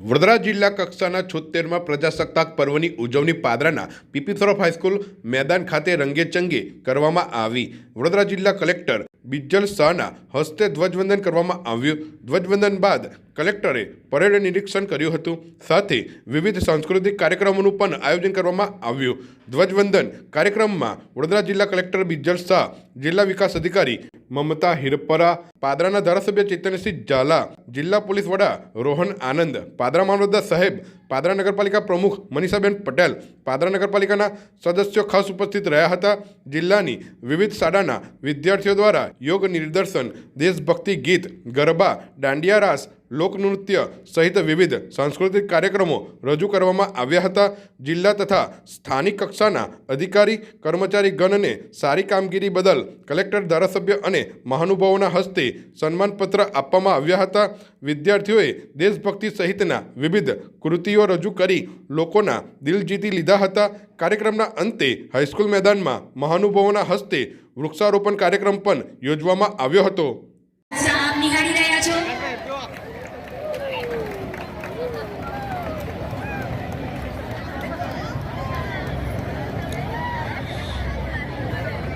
વડોદરા જિલ્લા કક્ષાના છોતેરમાં પ્રજાસત્તાક પર્વની ઉજવણી પાદરાના પીપીસરોફ હાઈસ્કૂલ મેદાન ખાતે રંગેચંગે કરવામાં આવી. વડોદરા જિલ્લા કલેક્ટર બિજ્જલ શાહના હસ્તે ધ્વજવંદન કરવામાં આવ્યું. ધ્વજવંદન બાદ કલેક્ટરે પરેડ નિરીક્ષણ કર્યું હતું. સાથે વિવિધ સાંસ્કૃતિક કાર્યક્રમોનું પણ આયોજન કરવામાં આવ્યું. ધ્વજવંદન કાર્યક્રમમાં વડોદરા જિલ્લા કલેક્ટર બિજ્જલ શાહ, જિલ્લા વિકાસ અધિકારી મમતા હિરપરા, પાદરાના ધારાસભ્ય ચેતનસિંહ ઝાલા, જિલ્લા પોલીસ વડા રોહન આનંદ, પાદરા મામલતદાર સાહેબ પાદરા નગરપાલિકા પ્રમુખ મનીષાબેન પટેલ પાદરા નગરપાલિકાના સદસ્યો ખાસ ઉપસ્થિત રહ્યા હતા. જિલ્લાની વિવિધ શાળાના વિદ્યાર્થીઓ દ્વારા યોગ નિદર્શન, દેશભક્તિ ગીત, ગરબા, દાંડિયા રાસ લોકનૃત્ય સહિત વિવિધ સાંસ્કૃતિક કાર્યક્રમો રજૂ કરવામાં આવ્યા હતા. જિલ્લા તથા સ્થાનિક કક્ષાના અધિકારી, કર્મચારી ગણને સારી કામગીરી બદલ કલેક્ટર, ધારાસભ્ય અને મહાનુભાવોના હસ્તે સન્માનપત્ર આપવામાં આવ્યા હતા. વિદ્યાર્થીઓએ દેશભક્તિ સહિતના વિવિધ કૃતિઓ રજૂ કરી લોકોના દિલ જીતી લીધા હતા. કાર્યક્રમના અંતે હાઈસ્કૂલ મેદાનમાં મહાનુભાવોના હસ્તે વૃક્ષારોપણ કાર્યક્રમ પણ યોજવામાં આવ્યો હતો સામ નિહાળી રહ્યા છો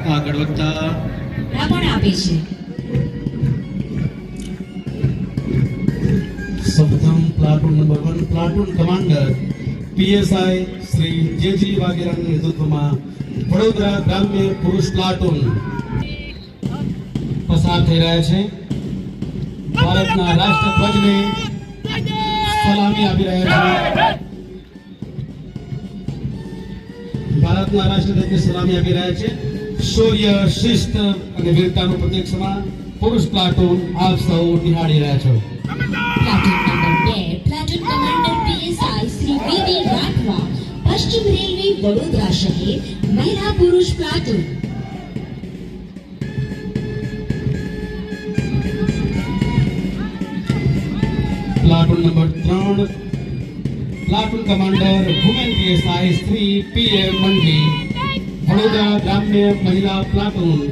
આગળ વધતા પણ આપે છે. સૌપ્રથમ platoon number one platoon commander PSI Shri JG વાઘેલાના નેતૃત્વમાં વડોદરા ગ્રામ્ય પુરુષ પ્લાટૂન પસાર થઈ રહ્યા છે. ભારતના રાષ્ટ્રધ્વજને સલામી આપી રહ્યા છે. ભારતના રાષ્ટ્રધ્વજને સલામી આપી રહ્યા છે. શૌર્ય શિસ્ત અને વીરતાનું પ્રતીક સમાન પુરુષ પ્લાટૂન આપ સૌ નિહાળી રહ્યા છો. પ્લાટૂન નંબર બે platoon commander PSI Shri VV Rathwa પશ્ચિમ રેલવે વડોદરા શહેર મહિલા પુરુષ પ્લાટૂન. પ્લાટૂન નંબર ત્રણ platoon commander women PSI Shri PM Mandali. Vadodara ગ્રામ્ય મહિલા પ્લાટૂન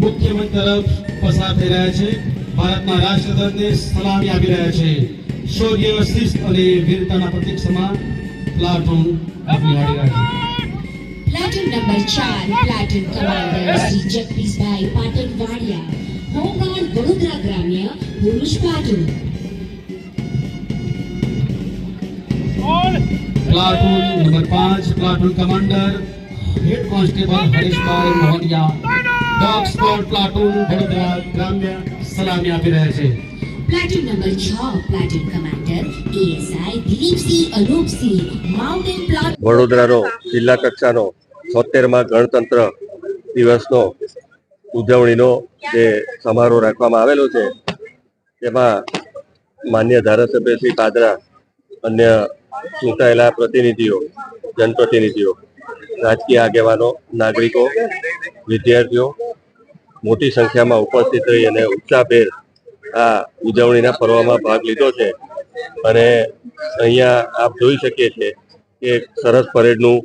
મુખ્યમંત્રી તરફ પસાર થઈ રહ્યા છે. ભારતના રાષ્ટ્રધ્વજને સલામી આપી રહ્યા છે. શૌર્ય શિસ્ત અને વીરતાના પ્રતીક સમાન પ્લાટૂન આપી રહ્યા છે. પ્લાટૂન નંબર ચાર platoon commander Shri Jagdishbhai Patan Vadia home guard Vadodara ગ્રામ્ય પુરુષ પ્લાટૂન. પ્લાટૂન નંબર પાંચ platoon commander head constable Harishbhai Mohaniya dog squad platoon Vadodara ગ્રામ્ય સલામી આપી રહ્યા છે. પ્લાટૂન નંબર છ platoon commander ASI Dilipsinh Arupsinh mountain platoon વડોદરાનો જિલ્લા કક્ષાનો છોતેરમાં ગણતંત્ર દિવસનો ઉજવણીનો જે સમારોહ રાખવામાં આવેલો છે તેમાં માન્ય ધારાસભ્ય શ્રી પાદરા અન્ય ચૂંટાયેલા પ્રતિનિધિઓ જનપ્રતિનિધિઓ રાજકીય આગેવાનો, નાગરિકો, વિદ્યાર્થીઓ મોટી સંખ્યામાં ઉપસ્થિત રહી અને ઉત્સાહભેર આ ઉજવણીના પર્વમાં ભાગ લીધો છે. અને અહીંયા આપ જોઈ શકીએ છીએ કે સરસ પરેડનું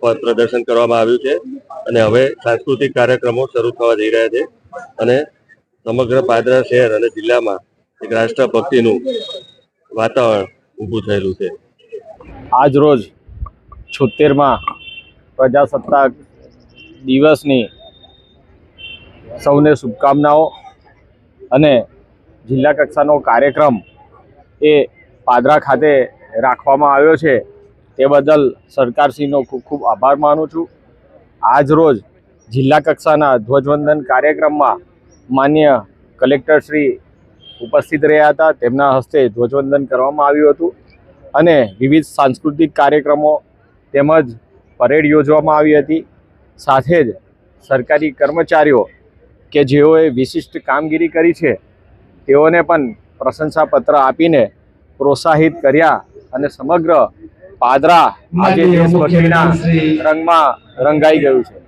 પણ પ્રદર્શન કરવામાં આવ્યું છે અને હવે સાંસ્કૃતિક કાર્યક્રમો શરૂ થવા જઈ રહ્યા છે અને સમગ્ર પાદરા શહેર અને જિલ્લામાં એક રાષ્ટ્રભક્તિનું વાતાવરણ ઊભું થયેલું છે. આજ રોજ છોતેરમાં પ્રજાસત્તાક દિવસની સૌને શુભકામનાઓ અને જિલ્લા કક્ષાનો કાર્યક્રમ એ પાદરા ખાતે રાખવામાં આવ્યો છે. તે બદલ સરકારશ્રીનો ખૂબ ખૂબ આભાર માનું છું. આજ રોજ જિલ્લા કક્ષાના ધ્વજવંદન કાર્યક્રમમાં માન્ય કલેક્ટરશ્રી ઉપસ્થિત રહ્યા હતા. તેમના હસ્તે ધ્વજવંદન કરવામાં આવ્યું હતું અને વિવિધ સાંસ્કૃતિક કાર્યક્રમો તેમજ પરેડ યોજવામાં આવી હતી. સાથે જ સરકારી કર્મચારીઓ કે જેઓએ વિશિષ્ટ કામગીરી કરી છે તેઓને પણ પ્રશંસાપત્ર આપીને પ્રોત્સાહિત કર્યા અને સમગ્ર પાદરા આજે દેશભક્તિના રંગમાં રંગાઈ ગયું છે.